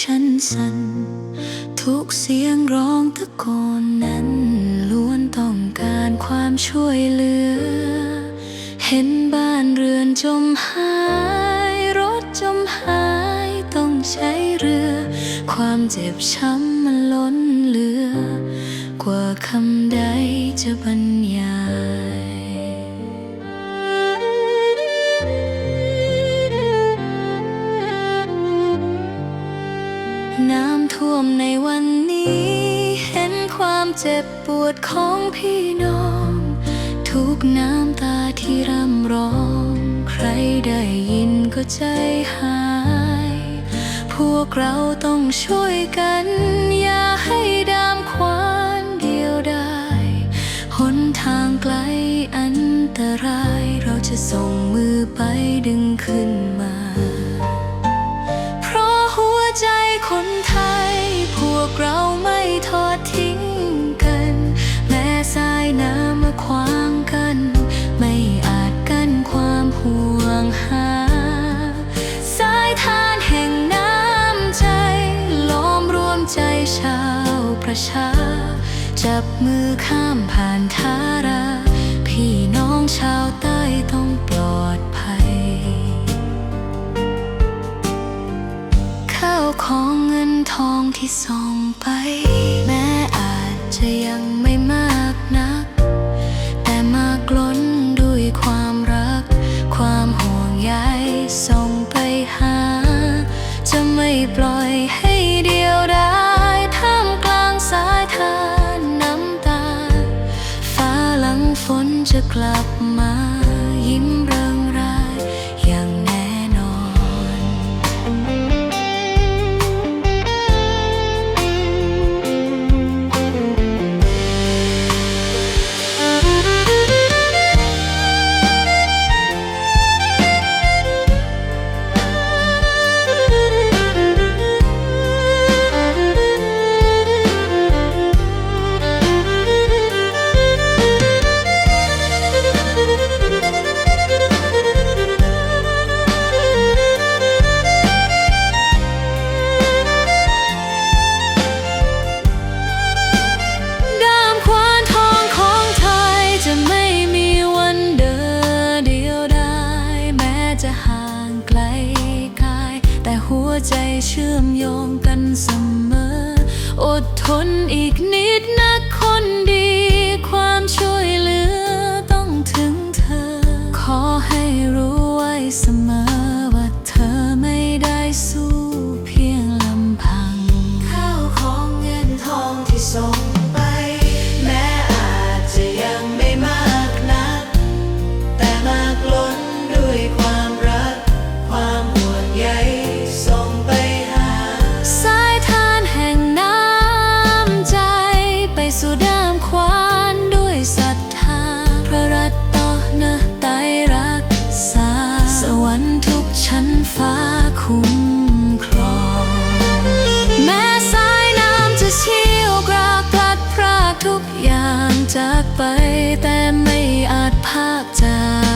ฉันสั่นทุกเสียงร้องตะโกนนั้น ล้วนต้องการความช่วยเหลือ เห็นบ้านเรือนจมหาย รถจมหายต้องใช้เรือ ความเจ็บช้ำมันล้นเหลือ กว่าคำใดจะบรรยาย ท่วมในวันนี้ เห็นความเจ็บปวดของพี่น้อง ทุกน้ำตาที่ร่ำร้อง ใครได้ยินก็ใจหาย พวกเราต้องช่วยกัน อย่าให้ดามควานเดียวดายหนทางไกลอันตราย เราจะส่งมือไปดึงขึ้น ชาจับมือข้ามผ่านทารา พี่น้องชาวใต้ต้องปลอดภัย ข้าวของเงินทองที่ส่งไป แม้อาจจะยังไม่ ดทนอีกนิดนะคนดี จากไปแต่ไม่อาจภาคจาก